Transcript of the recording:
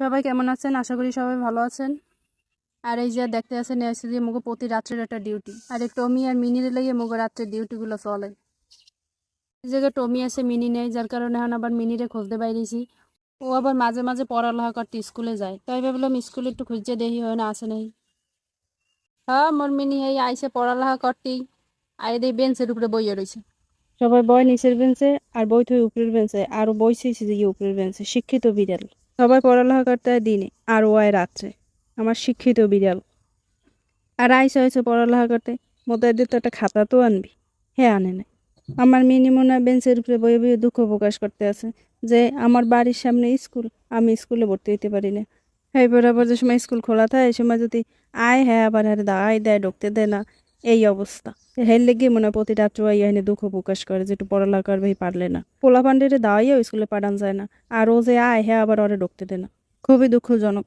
সবাই কেমন আছেন? আশা করি সবাই ভালো আছেন। আর এই যে দেখতে আছেন এসে যে মুগো প্রতি রাত্রের একটা ডিউটি। আর টমি আর মিনির লেগে মুগো রাত্রের ডিউটিগুলো চলে। এই জায়গায় টমি আছে মিনি নেই, যার কারণে এখন আবার মিনিরে খুঁজতে বাইরেছি ও আবার মাঝে মাঝে পড়ালেখা করতে স্কুলে যায়। তাই ভাবলাম স্কুলে একটু খুঁজতে দেখি হয় না আসে নাই। হ্যাঁ মোর মিনি এই আইসে পড়ালেখা করতেই। আর এই বেঞ্চের উপরে বইয়ে রয়েছে সবাই বই নিচের বেঞ্চে, আর বই থই উপরের বেঞ্চে। আর ও বইছেছে যে উপরের বেঞ্চে। শিক্ষিত বিড়াল। সবাই পড়ালেখা করতে হয় দিনে, আর ও আয় রাত্রে। আমার শিক্ষিত বিড়াল। আর আইসা হয়েছে পড়ালেখা করতে দিয়ে তো একটা খাতা তো আনবি। হ্যাঁ আনে নাই। আমার মিনি মনে বেঞ্চের উপরে বইয়ে বইয়ে দুঃখ প্রকাশ করতে আছে যে আমার বাড়ির সামনে স্কুল, আমি স্কুলে ভর্তি হইতে পারি না। হ্যাঁ বরাবর যে সময় স্কুল খোলা থাকে, এই সময় যদি আয় হ্যাঁ আবার হ্যাঁ দায় দেয় ঢুকতে দেয় না এই অবস্থা। হের লেগে মনে প্রতি রাত্রে ওই এখানে দুঃখ প্রকাশ করে যে একটু ভাই পারলে না। পোলা পান্ডেরে দাওয়াইয়া স্কুলে পাঠান যায় না। আর ও যে আয় হ্যাঁ আবার ওরে ঢুকতে দেয় না। খুবই দুঃখজনক।